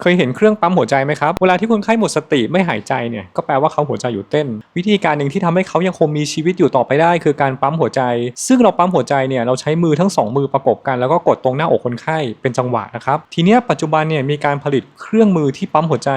เคยเห็นเครื่องปั๊มหัวใจไหมครับ เวลาที่คนไข้หมดสติไม่หายใจเนี่ย ก็แปลว่าเขาหัวใจหยุดเต้น วิธีการหนึ่งที่ทำให้เขายังคงมีชีวิตอยู่ต่อไปได้ คือการปั๊มหัวใจ ซึ่งเราปั๊มหัวใจเนี่ยเราใช้มือทั้งสองมือประกบกันแล้วก็กดตรงหน้าอกคนไข้เป็นจังหวะนะครับ ทีนี้ปัจจุบันเนี่ยมีการผลิตเครื่องมือที่ปั๊มหัวใจ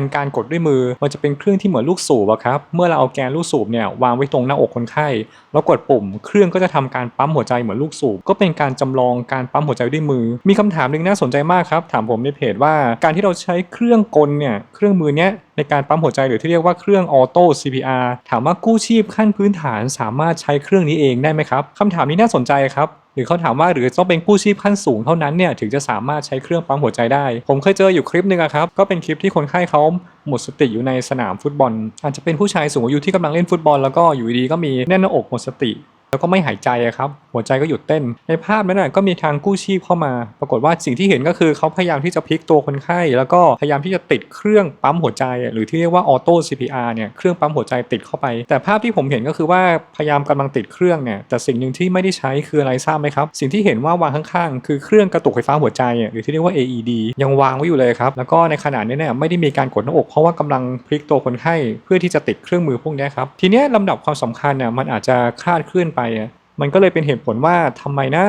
นการกดด้วยมือ มันจะเป็นเครื่องที่เหมือนลูกสูบอะครับ เมื่อเราเอาแกนลูกสูบเนี่ยวางไว้ตรงหน้าอกคนไข้ แล้วกดปุ่ม เครื่องก็จะทำการปั๊มหัวใจเหมือนลูกสูบ ก็เป็นการจำลองการปั๊มหัวใจด้วยมือ มีคำถามหนึ่งน่าสนใจมากครับ ถามผมในเพจว่า การที่เราใช้เครื่องกลเนี่ย เครื่องมือเนี้ยในการปั๊มหัวใจหรือที่เรียกว่าเครื่องออโต้ CPR ถามว่ากู้ชีพขั้นพื้นฐานสามารถใช้เครื่องนี้เองได้ไหมครับคำถามนี้น่าสนใจครับ รือเขาถามว่าหรือต้องเป็นกู้ชีพขั้นสูงเท่านั้นเนี่ยถึงจะสามารถใช้เครื่องปั๊มหัวใจได้ ผมเคยเจออยู่คลิปหนึ่งครับก็เป็นคลิปที่คนไข้เขาหมดสติอยู่ในสนามฟุตบอล อาจจะเป็นผู้ชายสูงอายุที่กำลังเล่นฟุตบอลแล้วก็อยู่ดีก็มีแน่นหน้าอกหมดสติ แล้วก็ไม่หายใจครับ หัวใจก็หยุดเต้น ในภาพนั้นก็มีทางกู้ชีพเข้ามา ปรากฏว่าสิ่งที่เห็นก็คือเขาพยายามที่จะพลิกตัวคนไข้ แล้วก็พยายามที่จะติดเครื่องปั๊มหัวใจ หรือที่เรียกว่าออโต้ CPR เนี่ย เครื่องปั๊มหัวใจติดเข้าไป แต่ภาพที่ผมเห็นก็คือว่าพยายามกำลังติดเครื่องเนี่ย แต่สิ่งหนึ่งที่ไม่ได้ใช้คืออะไรทราบไหมครับ สิ่งที่เห็นว่าวางข้างๆ คือเครื่องกระตุกไฟฟ้าหัวใจ หรือที่เรียกว่า AED ยังวางไว้อยู่เลยครับ แล้วก็ในขณะนี้เนี่ยไม่ได้มีการกดหน้าอก เพราะว่ากำลังพลิกตัวคนไข้เพื่อที่จะติดเครื่องมือพวกนี้ครับ ทีนี้ลำดับความสำคัญเนี่ยมันอาจจะคลาดเคลื่อนไปอะมันก็เลยเป็นเหตุผลว่าทำไมนะ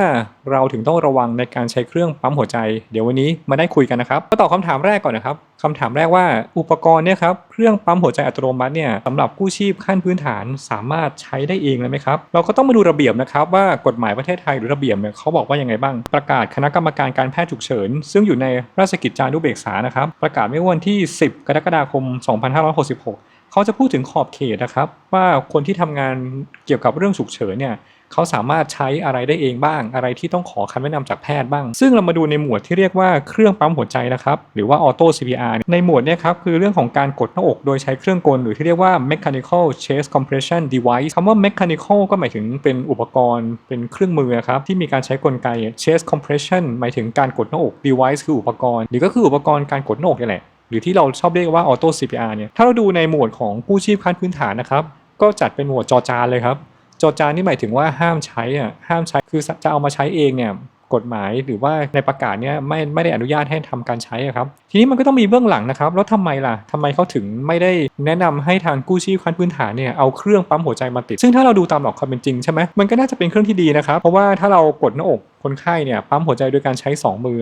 เราถึงต้องระวังในการใช้เครื่องปั๊มหัวใจ เดี๋ยววันนี้มาได้คุยกันนะครับมาตอบคำถามแรกก่อนนะครับคำถามแรกว่าอุปกรณ์เนี่ยครับเครื่องปั๊มหัวใจอัตโนมัติเนี่ยสำหรับกู้ชีพขั้นพื้นฐานสามารถใช้ได้เองเลยไหมครับเราก็ต้องมาดูระเบียบนะครับว่ากฎหมายประเทศไทยหรือระเบียบเนี่ยเขาบอกว่ายังไงบ้าง ประกาศคณะกรรมการการแพทย์ฉุกเฉิน ซึ่งอยู่ในราชกิจจานุเบกษานะครับประกาศเมื่อวันที่ 10 กรกฎาคม 2566 เขาจะพูดถึงขอบเขตนะครับ ว่าคนที่ทำงานเกี่ยวกับเรื่องฉุกเฉินเนี่ยเขาสามารถใช้อะไรได้เองบ้าง อะไรที่ต้องขอคำแนะนำจากแพทย์บ้าง ซึ่งเรามาดูในหมวดที่เรียกว่าเครื่องปั๊มหัวใจนะครับ หรือว่าออโต้ CPR ในหมวดเนี้ครับคือเรื่องของการกดหน้าอกโดยใช้เครื่องกล หรือที่เรียกว่า mechanical chest compression device คำว่า mechanical ก็หมายถึงเป็นอุปกรณ์ เป็นเครื่องมือครับที่มีการใช้กลไก chest compression หมายถึงการกดหน้าอก device คืออุปกรณ์ หรือก็คืออุปกรณ์การกดหน้าอกนี่แหละ หรือที่เราชอบเรียกว่าออโต้ CPR เนี่ยถ้าเราดูในหมวดของกู้ชีพขั้นพื้นฐานนะครับก็จัดเป็นหมวดจอจานเลยครับจอจานนี่หมายถึงว่าห้ามใช้อะห้ามใช้คือจะเอามาใช้เองเนี่ยกฎหมายหรือว่าในประกาศเนี่ยไม่ไม่ได้อนุญาตให้ทำการใช้อะครับ ทีนี้มันก็ต้องมีเบื้องหลังนะครับ แล้วทำไมล่ะทำไมเขาถึงไม่ได้แนะนำให้ทางกู้ชีพขั้นพื้นฐานเนี่ยเอาเครื่องปั๊มหัวใจมาติด ซึ่งถ้าเราดูตามหลักความเป็นจริงใช่ไหมมันก็น่าจะเป็นเครื่องที่ดีนะครับ เพราะว่าถ้าเรากดหน้าอกคนไข้เนี่ยปั๊มหัวใจโดยการใช้สองมือ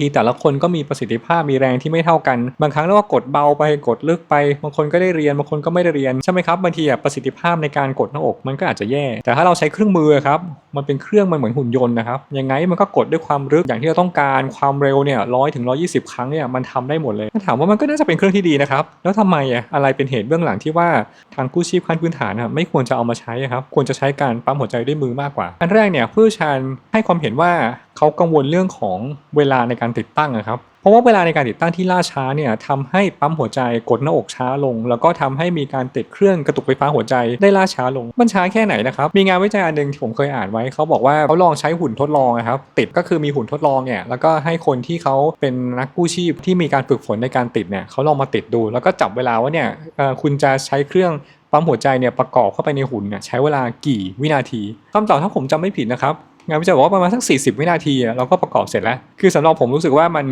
ทีแต่ละคนก็มีประสิทธิภาพมีแรงที่ไม่เท่ากัน บางครั้งเราก็กดเบาไปกดลึกไป บางคนก็ได้เรียนบางคนก็ไม่ได้เรียนใช่ไหมครับบางทีประสิทธิภาพในการกดหน้าอกมันก็อาจจะแย่ แต่ถ้าเราใช้เครื่องมือครับ มันเป็นเครื่องมันเหมือนหุ่นยนต์นะครับยังไงมันก็กดด้วยความลึกอย่างที่เราต้องการความเร็วเนี่ยร้อยถึงร้อยี่สิบครั้งเนี่ยมันทำได้หมดเลยถามว่ามันก็น่าจะเป็นเครื่องที่ดีนะครับแล้วทำไมอะอะไรเป็นเหตุเบื้องหลังที่ว่าทางกู้ชีพขั้นพื้นฐานอะไม่ควรจะเอามาใช้ครับควรจะใช้การปั๊มหัวใจด้วยมือมากกว่า อันแรกเนี่ยผู้เชี่ยวชาญให้ความเห็นว่าเขากังวลเรื่องของเวลาในการติดตั้งอะครับเพราะว่าเวลาในการติดตั้งที่ล่าช้าเนี่ยทำให้ปั๊มหัวใจกดหน้าอกช้าลง แล้วก็ทำให้มีการติดเครื่องกระตุกไฟฟ้าหัวใจได้ล่าช้าลง มันช้าแค่ไหนนะครับ มีงานวิจัยอันหนึ่งที่ผมเคยอ่านไว้เขาบอกว่าเขาลองใช้หุ่นทดลองนะครับติดก็คือมีหุ่นทดลองเนี่ยแล้วก็ให้คนที่เขาเป็นนักกู้ชีพที่มีการฝึกฝนในการติดเนี่ยเขาลองมาติดดู แล้วก็จับเวลาว่าเนี่ยคุณจะใช้เครื่องปั๊มหัวใจเนี่ยประกอบเข้าไปในหุ่นเนี่ยใช้เวลากี่วินาทีคำตอบถ้าผมจำไม่ผิดนะครับงานวิจัยบอกว่าประมาณสัก 40 วินาทีเราก็ประกอบเสร็จแล้ว คือสำหรับผมรู้สึกว่ามัน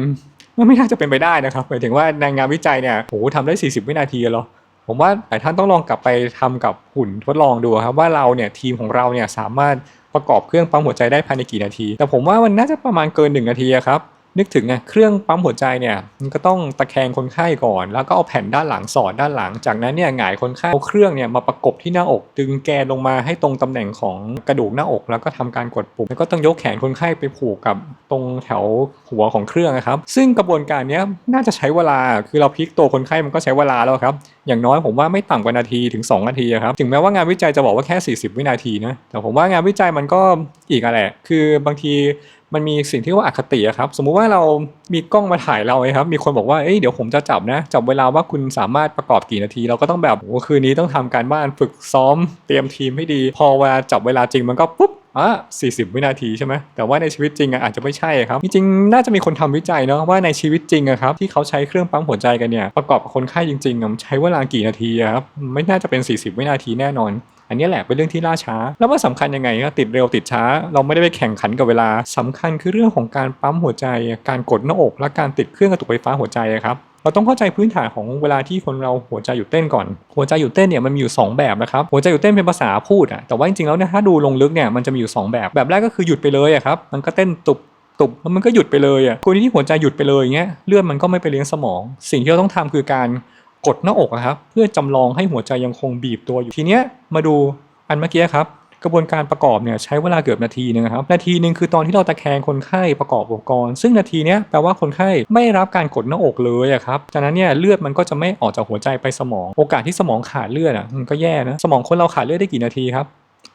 มันไม่น่าจะเป็นไปได้นะครับหมายถึงว่าในงานวิจัยเนี่ยโหทำได้ 40 วินาทีหรอผมว่าหลายท่านต้องลองกลับไปทำกับหุ่นทดลองดูครับว่าเราเนี่ยทีมของเราเนี่ยสามารถประกอบเครื่องปั๊มหัวใจได้ภายในกี่นาที แต่ผมว่ามันน่าจะประมาณเกิน 1 นาทีครับ นึกถึงไงเครื่องปั๊มหัวใจเนี่ยมันก็ต้องตะแคงคนไข้ก่อน แล้วก็เอาแผ่นด้านหลังสอดด้านหลัง จากนั้นเนี่ยหงายคนไข้เอาเครื่องเนี่ยมาประกบที่หน้าอก ดึงแกนลงมาให้ตรงตำแหน่งของกระดูกหน้าอก แล้วก็ทำการกดปุ่มแล้วก็ต้องยกแขนคนไข้ไปผูกกับตรงแถวหัวของเครื่องนะครับ ซึ่งกระบวนการนี้น่าจะใช้เวลาคือเราพลิกตัวคนไข้มันก็ใช้เวลาแล้วครับอย่างน้อยผมว่าไม่ต่ำกว่านาทีถึง 2 นาทีครับถึงแม้ว่างานวิจัยจะบอกว่าแค่ 40 วินาทีนะแต่ผมว่างานวิจัยมันก็อีกอะแหละคือบางที มันมีสิ่งที่ว่าอคติครับ สมมุติว่าเรามีกล้องมาถ่ายเราครับ มีคนบอกว่าเอ้ยเดี๋ยวผมจะจับนะ จับเวลาว่าคุณสามารถประกอบกี่นาที เราก็ต้องแบบโอ้คืนนี้ต้องทำการบ้านฝึกซ้อม เตรียมทีมให้ดี พอเวลาจับเวลาจริงมันก็ปุ๊บอะ40 วินาทีใช่ไหมแต่ว่าในชีวิตจริงอะอาจจะไม่ใช่ครับ จริงๆ น่าจะมีคนทำวิจัยเนาะว่าในชีวิตจริงอะครับที่เขาใช้เครื่องปั๊มหัวใจกันเนี่ยประกอบกับคนไข้จริงๆใช้เวลากี่นาทีครับไม่น่าจะเป็น 40 วินาทีแน่นอน อันนี้แหละเป็นเรื่องที่ล่าช้า แล้วมันสำคัญยังไงก็ติดเร็วติดช้า เราไม่ได้ไปแข่งขันกับเวลาสำคัญคือเรื่องของการปั๊มหัวใจ การกดหน้าอก และการติดเครื่องกระตุกไฟฟ้าหัวใจครับเราต้องเข้าใจพื้นฐานของเวลาที่คนเราหัวใจหยุดเต้นก่อน หัวใจหยุดเต้นเนี่ยมันมีอยู่ 2 แบบนะครับ หัวใจหยุดเต้นเป็นภาษาพูดอะแต่ว่าจริงๆแล้วเนี่ยถ้าดูลงลึกเนี่ยมันจะมีอยู่ 2 แบบ แบบแรกก็คือหยุดไปเลยอะครับ มันก็เต้นตุบตุบแล้วมันก็หยุดไปเลยอะกรณีที่หัวใจหยุดไปเลยอย่างเงี้ย เลือดมันก็ไม่ไปเลี้ยงสมอง สิ่งที่เราต้องทำคือการ กดหน้าอกอะครับเพื่อจำลองให้หัวใจยังคงบีบตัวอยู่ทีเนี้ยมาดูอันเมื่อกี้ครับกระบวนการประกอบเนี่ยใช้เวลาเกือบนาทีนึงครับนาทีหนึ่งคือตอนที่เราตะแคงคนไข้ประกอบอุปกรณ์ ซึ่งนาทีเนี้ยแปลว่าคนไข้ไม่รับการกดหน้าอกเลยอะครับจากนั้นเนี่ยเลือดมันก็จะไม่ออกจากหัวใจไปสมอง โอกาสที่สมองขาดเลือดอะมันก็แย่นะสมองคนเราขาดเลือดได้กี่นาทีครับ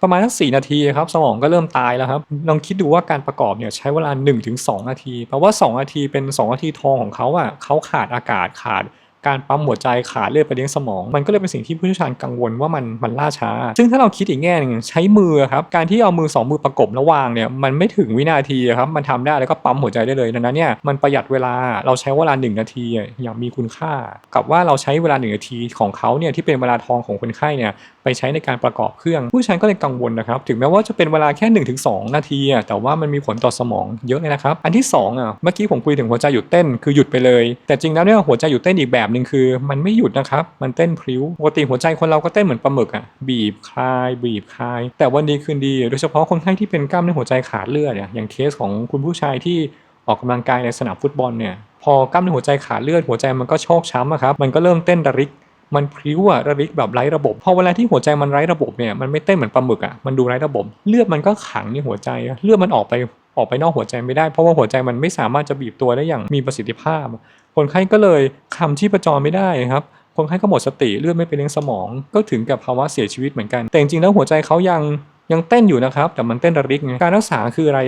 ประมาณสักสี่นาทีครับสมองก็เริ่มตายแล้วครับลองคิดดูว่าการประกอบเนี่ยใช้เวลา 1-2 นาทีแปลว่า 2 นาทีเป็น 2 นาทีทองของเขาอะเขาขาดอากาศขาด การปั๊มหัวใจขาดเลือดไปเลี้ยงสมอง มันก็เลยเป็นสิ่งที่ผู้เชี่ยวชาญกังวลว่ามันมันล่าช้า ซึ่งถ้าเราคิดอีกแง่หนึงใช้มือครับการที่เอามือสองมือประกบแล้ววางเนี่ยมันไม่ถึงวินาทีครับมันทำได้แล้วก็ปั๊มหัวใจได้เลยดังนั้นเนี่ยมันประหยัดเวลาเราใช้เวลา 1 นาทีอย่างมีคุณค่า กับว่าเราใช้เวลา 1 นาทีของเขาเนี่ยที่เป็นเวลาทองของคนไข้เนี่ยไปใช้ในการประกอบเครื่อง ผู้ใช้ก็เลยกังวลนะครับถึงแม้ว่าจะเป็นเวลาแค่ 1-2 นาทีแต่ว่ามันมีผลต่อสมองเยอะเลยนะครับอันที่สองอะเมื่อกี้ผมคุยถึงหัวใจหยุดเต้นคือหยุดไปเลย แต่จริงแล้วเนี่ยหัวใจหยุดเต้นอีกแบบหนึ่งคือมันไม่หยุดนะครับ มันเต้นพริ้วปกติหัวใจคนเราก็เต้นเหมือนปลาหมึกอะบีบคลาย บีบคลาย แต่วันดีคืนดี โดยเฉพาะคนไข้ที่เป็นกล้ามเนื้อหัวใจขาดเลือดเนี่ยอย่างเคสของคุณผู้ชายที่ออกกำลังกายในสนามฟุตบอลเนี่ยพอกล้ามเนื้อหัวใจขาดเลือดหัวใจมันก็โชคช้ำครับมันก็เริ่มเต้นระริกมันพริ้วอะระริกแบบไร้ระบบ พอเวลาที่หัวใจมันไร้ระบบเนี่ยมันไม่เต้นเหมือนปลาหมึกอะมันดูไร้ระบบ เลือดมันก็ขังในหัวใจ เลือดมันออกไปออกไปนอกหัวใจไม่ได้เพราะว่าหัวใจมันไม่สามารถจะบีบตัวได้อย่างมีประสิทธิภาพ คนไข้ก็เลยคำชีพจรไม่ได้ครับคนไข้ก็หมดสติเลือดไม่ไปเลี้ยงสมอง ก็ถึงกับภาวะเสียชีวิตเหมือนกัน แต่จริงๆแล้วหัวใจเขายังยังเต้นอยู่นะครับ แต่มันเต้นระริกไงการรักษาคืออะไร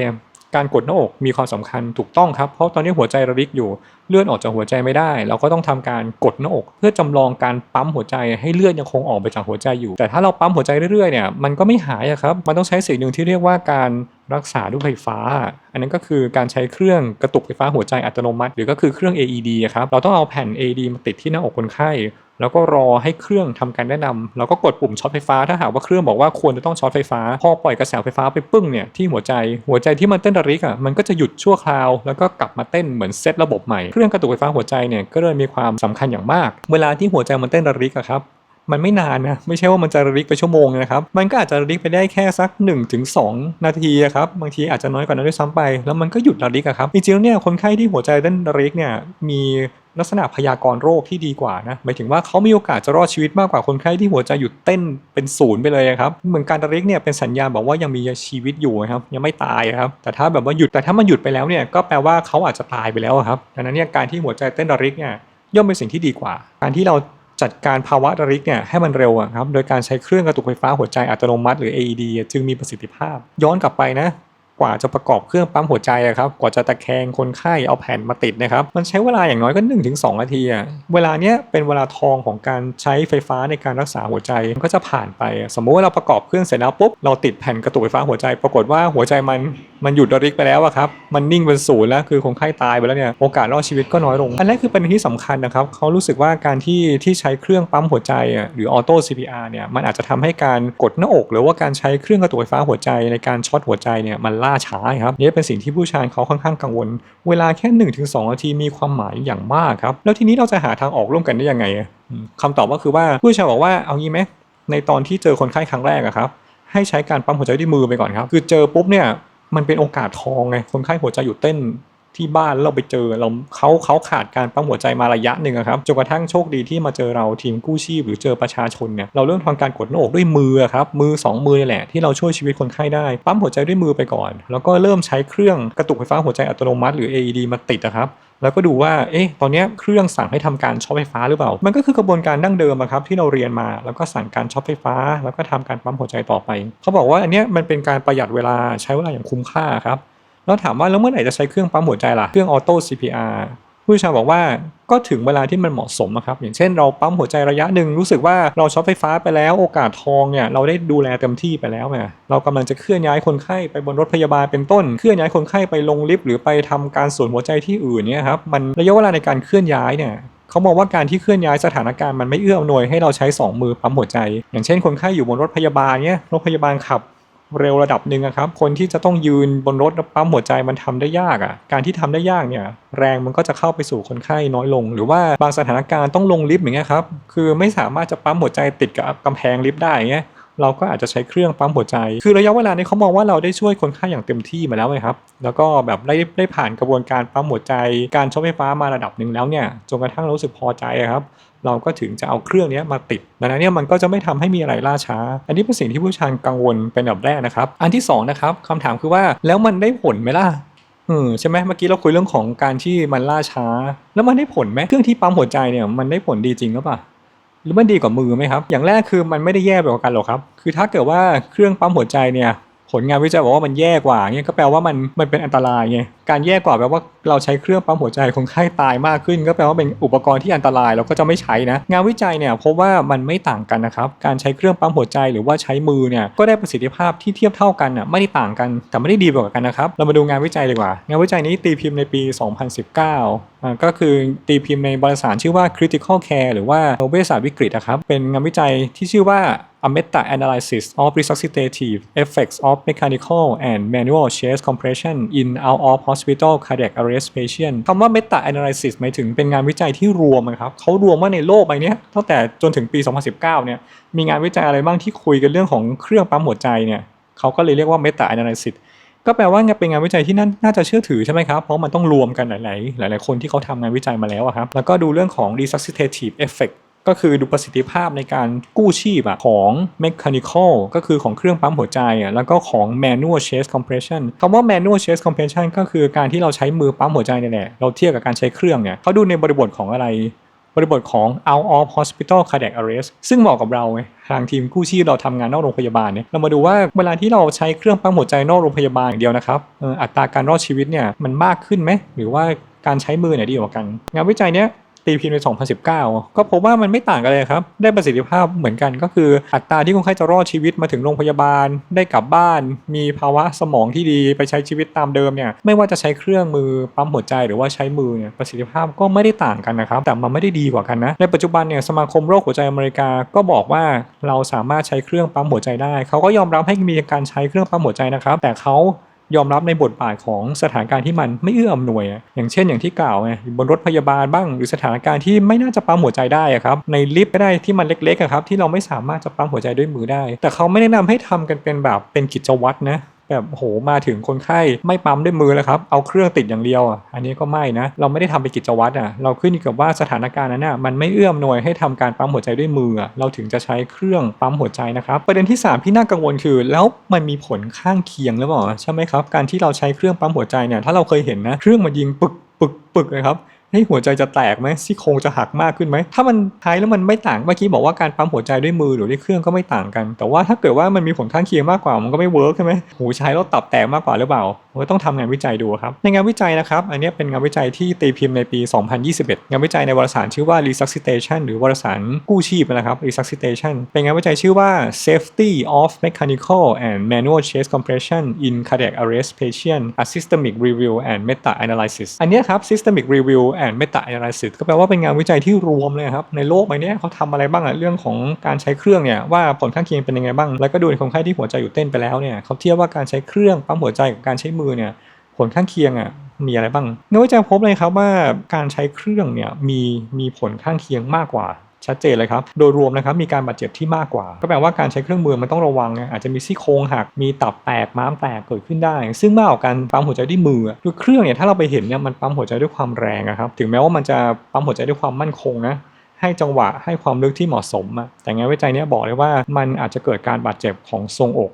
การกดหน้าอกมีความสำคัญถูกต้องครับ เพราะตอนนี้หัวใจระริกอยู่เลือดออกจากหัวใจไม่ได้ เราก็ต้องทำการกดหน้าอก เพื่อจำลองการปั๊มหัวใจให้เลือดยังคงออกไปจากหัวใจอยู่ แต่ถ้าเราปั๊มหัวใจเรื่อยๆเนี่ยมันก็ไม่หายครับ มันต้องใช้สิ่งหนึ่งที่เรียกว่าการ รักษาด้วยไฟฟ้า อันนั้นก็คือการใช้เครื่องกระตุกไฟฟ้าหัวใจอัตโนมัติ หรือก็คือเครื่อง AED ครับ เราต้องเอาแผ่น AED มาติดที่หน้าอกคนไข้ แล้วก็รอให้เครื่องทำการแนะนำแล้วก็กดปุ่มช็อตไฟฟ้า ถ้าหากว่าเครื่องบอกว่าควรจะต้องช็อตไฟฟ้า พอปล่อยกระแสไฟฟ้าไปปึ้งเนี่ยที่หัวใจ หัวใจที่มันเต้นระริกอะ มันก็จะหยุดชั่วคราว แล้วก็กลับมาเต้นเหมือนเซตระบบใหม่ เครื่องกระตุกไฟฟ้าหัวใจเนี่ยก็เลยมีความสำคัญอย่างมาก เวลาที่หัวใจมันเต้นระริกอะครับ มันไม่นานนะไม่ใช่ว่ามันจะระริกไปชั่วโมงนะครับ มันก็อาจจะระริกไปได้แค่สัก 1-2 นาทีครับบางทีอาจจะน้อยกว่านั้นด้วยซ้ำไป แล้วมันก็หยุดระริกครับจริงๆเนี่ยคนไข้ที่หัวใจเต้นระริกเนี่ยมีลักษณะพยากรณ์โรคที่ดีกว่านะหมายถึงว่าเขามีโอกาสจะรอดชีวิตมากกว่าคนไข้ที่หัวใจหยุดเต้นเป็นศูนย์ไปเลยครับเหมือนการระริกเนี่ยเป็นสัญญาณบอกว่ายังมีชีวิตอยู่ครับยังไม่ตายครับแต่ถ้าแบบว่าหยุดแต่ถ้ามันหยุดไปแล้วเนี่ยก็แปลว่าเขาอาจจะตายไปแล้วครับดังนั้นเนี่ยการที่หัวใจเต้นระริกเนี่ยย่อมเป็นสิ่งที่ดีกว่า การที่เรา จัดการภาวะระริกเนี่ยให้มันเร็วครับโดยการใช้เครื่องกระตุกไฟฟ้าหัวใจอัตโนมัติหรือ AED จึงมีประสิทธิภาพ ย้อนกลับไปนะ กว่าจะประกอบเครื่องปั๊มหัวใจอะครับกว่าจะตะแคงคนไข้เอาแผ่นมาติดนะครับมันใช้เวลาอย่างน้อยก็ 1-2 นาทีอะเวลาเนี้ยเป็นเวลาทองของการใช้ไฟฟ้าในการรักษาหัวใจมันก็จะผ่านไป สมมุติว่าเราประกอบเครื่องเสร็จแล้วปุ๊บเราติดแผ่นกระตุกไฟฟ้าหัวใจ ปรากฏว่าหัวใจมันมันหยุดระริกไปแล้วอะครับมันนิ่งเป็นศูนย์แล้วคือคนไข้ตายไปแล้วเนี่ยโอกาสรอดชีวิตก็น้อยลง อันแรกคือเด็นที่สำคัญนะครับเขารู้สึกว่าการที่ที่ใช้เครื่องปั๊มหัวใจอะหรือออโต้ CPR เนี่ยมันอาจจะทำให้การกดหน้าอก หรือว่าการใช้เครื่องกระตุกไฟฟ้าหัวใจในการช็อตหัวใจเนี่ยมันล่าช้าครับนี่เป็นสิ่งที่ผู้ชายเขาค่อนข้างกังวล เวลาแค่ 1-2นาทีมีความหมายอย่างมากครับแล้วทีนี้เราจะหาทางออกร่วมกันได้ยังไงอะอืมคำตอบก็คือว่าผู้ชายบอกว่าเอางี้ไหมในตอนที่เจอคนไข้ครั้งแรกอะครับให้ใช้การปั๊มหัวใจด้วยมือไปก่อนครับ คือเจอปุ๊บเนี่ยมันเป็นโอกาสทองไงคนไข้หัวใจหยุดเต้น ที่บ้านเราไปเจอเราเขาเขาขาดการปั๊มหัวใจมาระยะหนึ่งครับจนกระทั่งโชคดีที่มาเจอเราทีมกู้ชีพหรือเจอประชาชนเนี่ยเราเริ่มทำการกดหน้าอกด้วยมือครับมือสองมือนี่แหละที่เราช่วยชีวิตคนไข้ได้ปั๊มหัวใจด้วยมือไปก่อน แล้วก็เริ่มใช้เครื่องกระตุกไฟฟ้าหัวใจอัตโนมัติหรือ AED มาติดนะครับแล้วก็ดูว่า เอ๊ะ ตอนนี้เครื่องสั่งให้ทำการช็อตไฟฟ้าหรือเปล่า มันก็คือกระบวนการดั้งเดิมครับที่เราเรียนมา แล้วก็สั่งการช็อตไฟฟ้า แล้วก็ทำการปั๊มหัวใจต่อไป เขาบอกว่าอันนี้มันเป็นการประหยัดเวลาใช้เวลาอย่างคุ้มค่าครับ แล้วถามว่าแล้วเมื่อไหร่จะใช้เครื่องปั๊มหัวใจล่ะ เครื่องออโต้ CPR ผู้เชี่ยวชาบอกว่าก็ถึงเวลาที่มันเหมาะสมอะครับ อย่างเช่นเราปั๊มหัวใจระยะหนึ่งรู้สึกว่าเราช็อตไฟฟ้าไปแล้วโอกาสทองเนี่ยเราได้ดูแลเต็มที่ไปแล้วไงเรากำลังจะเคลื่อนย้ายคนไข้ไปบนรถพยาบาลเป็นต้น เคลื่อนย้ายคนไข้ไปลงลิฟต์หรือไปทำการสวนหัวใจที่อื่นเนี่ยครับมันระยะเวลาในการเคลื่อนย้ายเนี่ยเขามองว่าการที่เคลื่อนย้ายสถานการณ์มันไม่เอื้ออำนวยให้เราใช้สองมือปั๊มหัวใจ อย่างเช่นคนไข้อยู่บนรถพยาบาลเนี่ยรถพยาบาลขับ เร็วระดับหนึ่งอะครับ คนที่จะต้องยืนบนรถแล้วปั๊มหัวใจมันทำได้ยากอะการที่ทำได้ยากเนี่ยแรงมันก็จะเข้าไปสู่คนไข้น้อยลง หรือว่าบางสถานการณ์ต้องลงลิฟต์อย่างเงี้ยครับคือไม่สามารถจะปั๊มหัวใจติดกับกำแพงลิฟต์ได้อย่างเงี้ย เราก็อาจจะใช้เครื่องปั๊มหัวใจ คือระยะเวลานี้เขามองว่าเราได้ช่วยคนไข้อย่างเต็มที่มาแล้วไงครับ แล้วก็แบบได้ได้ผ่านกระบวนการปั๊มหัวใจ การช็อตไฟฟ้ามาระดับหนึ่งแล้วเนี่ย จนกระทั่งรู้สึกพอใจครับเราก็ถึงจะเอาเครื่องนี้มาติดดังนั้นเนี่ยมันก็จะไม่ทำให้มีอะไรล่าช้า อันนี้เป็นสิ่งที่ผู้ชายกังวลเป็นอันดับแรกนะครับ อันที่สองนะครับคำถามคือว่าแล้วมันได้ผลไหมล่ะเออใช่ไหมเมื่อกี้เราคุยเรื่องของการที่มันล่าช้า แล้วมันได้ผลไหมเครื่องที่ปั๊มหัวใจเนี่ยมันได้ผลดีจริงหรือเปล่า หรือมันดีกว่ามือไหมครับ อย่างแรกคือมันไม่ได้แย่ไปกว่ากันหรอกครับ คือถ้าเกิดว่าเครื่องปั๊มหัวใจเนี่ย ผลงานวิจัยบอกว่ามันแย่กว่าเนี่ยก็แปลว่ามันมันเป็นอันตรายไงการแย่กว่าแปลว่าเราใช้เครื่องปั๊มหัวใจคนไข้ตายมากขึ้น ก็แปลว่าเป็นอุปกรณ์ที่อันตรายเราก็จะไม่ใช้นะ งานวิจัยเนี่ยพบว่ามันไม่ต่างกันนะครับการใช้เครื่องปั๊มหัวใจหรือว่าใช้มือเนี่ยก็ได้ประสิทธิภาพที่เทียบเท่ากันอะไม่ได้ต่างกันแต่ไม่ได้ดีกว่ากันนะครับเรามาดูงานวิจัยดีกว่า งานวิจัยนี้ตีพิมพ์ในปี 2019อ่าก็คือตีพิมพ์ในบริษัทชื่อว่า Critical Care หรือว่าเวชศาสตร์วิกฤตนะครับเป็นงานวิจัยที่ชื่อว่า a meta-analysis of resuscitative effects of mechanical and manual chest compression in out of hospital cardiac arrest patient คำว่า meta-analysis หมายถึงเป็นงานวิจัยที่รวมนะครับเขารวมว่าในโลกใบนี้ตั้งแต่จนถึงปี 2019 เนี่ยมีงานวิจัยอะไรบ้างที่คุยกันเรื่องของเครื่องปั๊มหัวใจเนี่ยเขาก็เลยเรียกว่า meta-analysis ก็แปลว่าเป็นงานวิจัยที่น่าจะเชื่อถือใช่ไหมครับ เพราะมันต้องรวมกันหลาย ๆ หลาย ๆ คนที่เขาทำงานวิจัยมาแล้วอะครับ แล้วก็ดูเรื่องของ resuscitative effect ก็คือดูประสิทธิภาพในการกู้ชีพอะของ mechanical ก็คือของเครื่องปั๊มหัวใจอะแล้วก็ของ manual chest compression คำว่า manual chest compression ก็คือการที่เราใช้มือปั๊มหัวใจนี่แหละเราเทียบกับการใช้เครื่องเนี่ยเขาดูในบริบทของอะไรบริบทของ out of hospital cardiac arrest ซึ่งเหมาะกับเราไงทางทีมกู้ชีพเราทำงานนอกโรงพยาบาลเนี่ยเรามาดูว่าเวลาที่เราใช้เครื่องปั๊มหัวใจนอกโรงพยาบาลอย่างเดียวนะครับอัตราการรอดชีวิตเนี่ยมันมากขึ้นไหมหรือว่าการใช้มือเนี่ยดีกว่ากัน งานวิจัยเนี้ย ตีพิมพ์ใน 2019 ก็พบว่ามันไม่ต่างกันเลยครับ ได้ประสิทธิภาพเหมือนกันก็คือ อัตราที่คนไข้จะรอดชีวิตมาถึงโรงพยาบาล ได้กลับบ้าน มีภาวะสมองที่ดีไปใช้ชีวิตตามเดิมเนี่ยไม่ว่าจะใช้เครื่องมือปั๊มหัวใจหรือว่าใช้มือเนี่ยประสิทธิภาพก็ไม่ได้ต่างกันนะครับ แต่มันไม่ได้ดีกว่ากันนะในปัจจุบันเนี่ยสมาคมโรคหัวใจอเมริกาก็บอกว่าเราสามารถใช้เครื่องปั๊มหัวใจได้เขาก็ยอมรับให้มีการใช้เครื่องปั๊มหัวใจนะครับแต่เขา ยอมรับในบทบาทของสถานการณ์ที่มันไม่เอื้ออำนวย อย่างเช่นอย่างที่กล่าวไงบนรถพยาบาลบ้าง หรือสถานการณ์ที่ไม่น่าจะปั๊มหัวใจได้ครับในลิฟต์ก็ได้ที่มันเล็กๆครับที่เราไม่สามารถจะปั๊มหัวใจด้วยมือได้ แต่เขาไม่แนะนำให้ทำกันเป็นแบบเป็นกิจวัตรนะ แบบโหมาถึงคนไข้ไม่ปั๊มด้วยมือแล้วครับ เอาเครื่องติดอย่างเดียวอะอันนี้ก็ไม่นะ เราไม่ได้ทำเป็นกิจวัตรอะเราขึ้นอยู่กับว่าสถานการณ์นั้นน่ะมันไม่เอื้อมหน่วยให้ทำการปั๊มหัวใจด้วยมือ เราถึงจะใช้เครื่องปั๊มหัวใจนะครับ ประเด็นที่ 3 ที่น่ากังวลคือ แล้วมันมีผลข้างเคียงหรือเปล่าใช่ไหมครับการที่เราใช้เครื่องปั๊มหัวใจเนี่ยถ้าเราเคยเห็นนะเครื่องมันยิงปึกปึกปึกเลยครับ ให้ยหัวใจจะแตกไหมซี่โครงจะหักมากขึ้นไหม ถ้ามันใช้แล้วมันไม่ต่าง เมื่อกี้บอกว่าการปั๊มหัวใจด้วยมือหรือด้วยเครื่องก็ไม่ต่างกัน แต่ว่าถ้าเกิดว่ามันมีผลข้างเคียงมากกว่ามันก็ไม่เวิร์กใช่ไหมหูใช้แล้วตับแตกมากกว่าหรือเปล่าเราก็ต้องทำงานวิจัยดูครับ ในงานวิจัยนะครับ อันนี้เป็นงานวิจัยที่ตีพิมพ์ในปี 2021 งานวิจัยในวารสารชื่อว่า resuscitation หรือวารสารกู้ชีพนะครับ resuscitation เป็นงานวิจัยชื่อว่า safety of mechanical and manual chest compression in cardiac arrest patient a systemic review and meta analysis อันนี้ครับ systemic review and meta analysis ก็แปลว่าเป็นงานวิจัยที่รวมเลยครับในโลกใบนี้เขาทำอะไรบ้างอะเรื่องของการใช้เครื่องเนี่ยว่าผลข้างเคียงเป็นยังไงบ้าง แล้วก็ดูในคนไข้ที่หัวใจหยุดเต้นไปแล้วเนี่ยเขาเทียบว่าการใช้เครื่องปั๊มหัวใจกับการใช้มือเนี่ยผลข้างเคียงอะมีอะไรบ้างงานวิจัยพบเลยครับว่าการใช้เครื่องเนี่ยมีมีผลข้างเคียงมากกว่า ชัดเจนเลยครับ โดยรวมนะครับมีการบาดเจ็บที่มากกว่า ก็แปลว่าการใช้เครื่องมือมันต้องระวังไงอาจจะมีซี่โครงหัก มีตับแตก ม้ามแตกเกิดขึ้นได้ ซึ่งมากกว่าการปั๊มหัวใจด้วยมือคือเครื่องเนี่ยถ้าเราไปเห็นเนี่ยมันปั๊มหัวใจด้วยความแรงครับ ถึงแม้ว่ามันจะปั๊มหัวใจด้วยความมั่นคงนะให้จังหวะให้ความลึกที่เหมาะสมอะแต่งานวิจัยเนี้ยบอกเลยว่ามันอาจจะเกิดการบาดเจ็บของทรงอก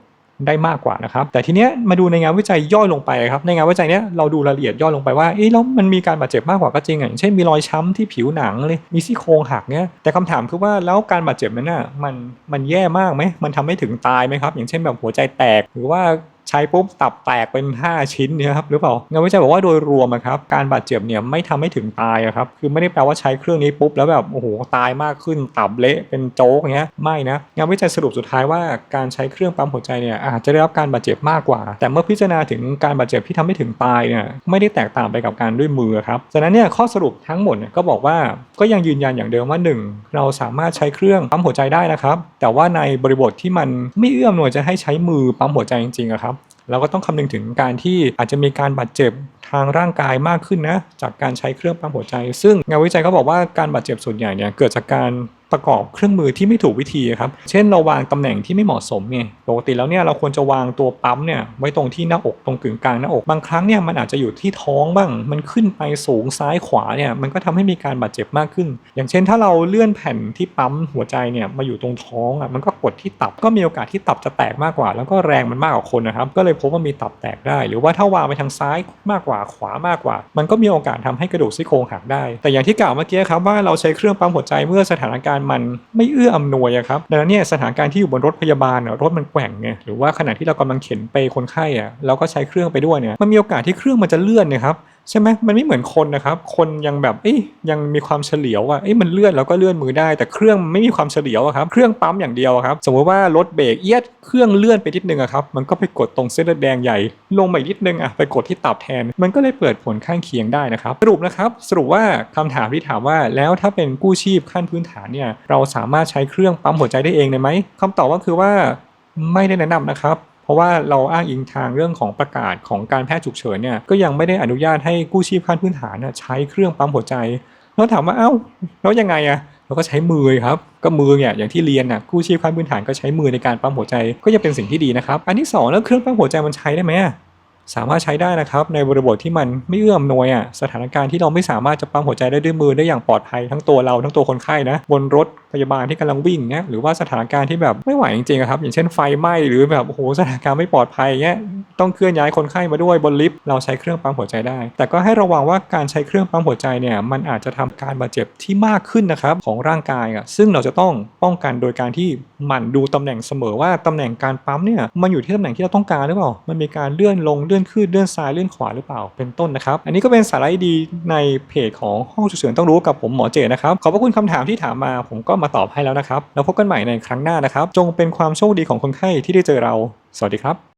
ได้มากกว่านะครับ แต่ทีเนี้ยมาดูในงานวิจัยย่อยลงไปครับ ในงานวิจัยเนี้ยเราดูรายละเอียดย่อยลงไปว่าเอ๊ะแล้วมันมีการบาดเจ็บมากกว่าก็จริงอะอย่างเช่นมีรอยช้ำที่ผิวหนังเลยมีซี่โครงหักเนี้ยแต่คำถามคือว่าแล้วการบาดเจ็บนั้นน่ะมันมันแย่มากไหมมันทำให้ถึงตายไหมครับ อย่างเช่นแบบหัวใจแตกหรือว่า ใช้ปุ๊บตับแตกเป็น 5 ชิ้นเนี่ยครับหรือเปล่างานวิจัยบอกว่าโดยรวมครับการบาดเจ็บเนี่ยไม่ทำให้ถึงตายครับคือไม่ได้แปลว่าใช้เครื่องนี้ปุ๊บแล้วแบบโอ้โหตายมากขึ้นตับเละเป็นโจ๊กเงี้ยไม่นะงานวิจัยสรุปสุดท้ายว่าการใช้เครื่องปั๊มหัวใจเนี่ยอาจจะได้รับการบาดเจ็บมากกว่า แต่เมื่อพิจารณาถึงการบาดเจ็บที่ทำให้ถึงตายเนี่ยไม่ได้แตกต่างไปกับการด้วยมือครับฉะนั้นเนี่ยข้อสรุปทั้งหมดเนี่ยก็บอกว่าก็ยังยืนยันอย่างเดิมว่า 1 เราสามารถใช้เครื่องปั๊มหัวใจได้นะครับ แต่ว่าในบริบทที่มันไม่เอื้อมหน่วยจะให้ใช้มือปั๊มหัวใจจริงๆครับ เราก็ต้องคำนึงถึงการที่อาจจะมีการบาดเจ็บทางร่างกายมากขึ้นนะจากการใช้เครื่องปั๊มหัวใจ ซึ่งงานวิจัยก็บอกว่าการบาดเจ็บส่วนใหญ่เนี่ยเกิดจากการ ประกอบเครื่องมือที่ไม่ถูกวิธีครับ เช่นเราวางตำแหน่งที่ไม่เหมาะสมไงปกติแล้วเนี่ยเราควรจะวางตัวปั๊มเนี่ยไว้ตรงที่หน้าอกตรงกึ่งกลางหน้าอก บางครั้งเนี่ยมันอาจจะอยู่ที่ท้องบ้าง มันขึ้นไปสูงซ้ายขวาเนี่ยมันก็ทำให้มีการบาดเจ็บมากขึ้น อย่างเช่นถ้าเราเลื่อนแผ่นที่ปั๊มหัวใจเนี่ยมาอยู่ตรงท้องอะมันก็กดที่ตับก็มีโอกาสที่ตับจะแตกมากกว่า แล้วก็แรงมันมากกว่าคนนะครับก็เลยพบว่ามีตับแตกได้ หรือว่าถ้าวางไปทางซ้ายมากกว่าขวามากกว่า มันก็มีโอกาสทำให้กระดูกซี่โครงหักได้ แต่อย่างที่กล่าวเมื่อกี้ครับว่าเราใช้เครื่องปั๊มหัวใจเมื่อสถานการณมันไม่เอื้ออำนวยครับดังนั้นเนี่ยสถานการณ์ที่อยู่บนรถพยาบาลรถมันแกว่งไงหรือว่าขณะที่เรากำลังเข็นไปคนไข้อะเราก็ใช้เครื่องไปด้วยเนี่ยมันมีโอกาสที่เครื่องมันจะเลื่อนนะครับ ใช่ไหมมันไม่เหมือนคนนะครับ คนยังแบบเอ้ยยังมีความเฉลียวอะเอ้ยมันเลื่อนแล้วก็เลื่อนมือได้ แต่เครื่องไม่มีความเฉลียวอะครับเครื่องปั๊มอย่างเดียวครับสมมติว่ารถเบรกเอียดเครื่องเลื่อนไปนิดนึงอะครับมันก็ไปกดตรงเส้นเลือดแดงใหญ่ ลงมาอีกนิดนึงอะไปกดที่ตับแทน มันก็เลยเปิดผลข้างเคียงได้นะครับสรุปนะครับสรุปว่าคำถามที่ถามว่าแล้วถ้าเป็นกู้ชีพขั้นพื้นฐานเนี่ยเราสามารถใช้เครื่องปั๊มหัวใจได้เองเลยไหมคำตอบก็คือว่าไม่ได้แนะนำนะครับ ราะว่าเราอ้างอิงทางเรื่องของประกาศของการแพทย์ฉุกเฉินเนี่ยก็ยังไม่ได้อนุญาตให้กู้ชีพขั้นพื้นฐานใช้เครื่องปั๊มหัวใจแล้วถามว่าเอ้าแล้วยังไงอะเราก็ใช้มือครับก็มือเนี่ยอย่างที่เรียนน่ะกู้ชีพขั้นพื้นฐานก็ใช้มือในการปั๊มหัวใจก็ยังเป็นสิ่งที่ดีนะครับ อันที่สองแล้วเครื่องปั๊มหัวใจมันใช้ได้ไหมสามารถใช้ได้นะครับ ในบริบทที่มันไม่เอื้อมหน่วยอะสถานการณ์ที่เราไม่สามารถจะปั๊มหัวใจได้ด้วยมือได้อย่างปลอดภัยทั้งตัวเราทั้งตัวคนไข้นะบนรถพยาบาลที่กำลังวิ่งเนี่ยหรือว่าสถานการณ์ที่แบบไม่ไหวจริงๆครับอย่างเช่นไฟไหม้หรือแบบโอ้โหสถานการณ์ไม่ปลอดภัยเงี้ยต้องเคลื่อนย้ายคนไข้มาด้วยบนลิฟต์เราใช้เครื่องปั๊มหัวใจได้ แต่ก็ให้ระวังว่าการใช้เครื่องปั๊มหัวใจเนี่ยมันอาจจะทำการบาดเจ็บที่มากขึ้นนะครับของร่างกายอะซึ่งเราจะต้องป้องกันโดยการที่หมั่นดูตำแหน่งเสมอว่าตำแหน่งการปั๊มเนี่ยมันอยู่ที่ตำแหน่งที่เราต้องการหรือเปล่ามันมีการเลื่อนลงเลื่อนขึ้นเลื่อนซ้ายเลื่อนขวาหรือเปล่าเป็นต้นนะครับ อันนี้ก็เป็นสาระดีในเพจของห้องฉุกเฉินต้องรู้กับผมหมอเจนะครับขอบพระคุณคำถามที่ถามมาผมก็มาตอบให้แล้วนะครับ แล้วพบกันใหม่ในครั้งหน้านะครับ จงเป็นความโชคดีของคนไข้ที่ได้เจอเรา สวัสดีครับ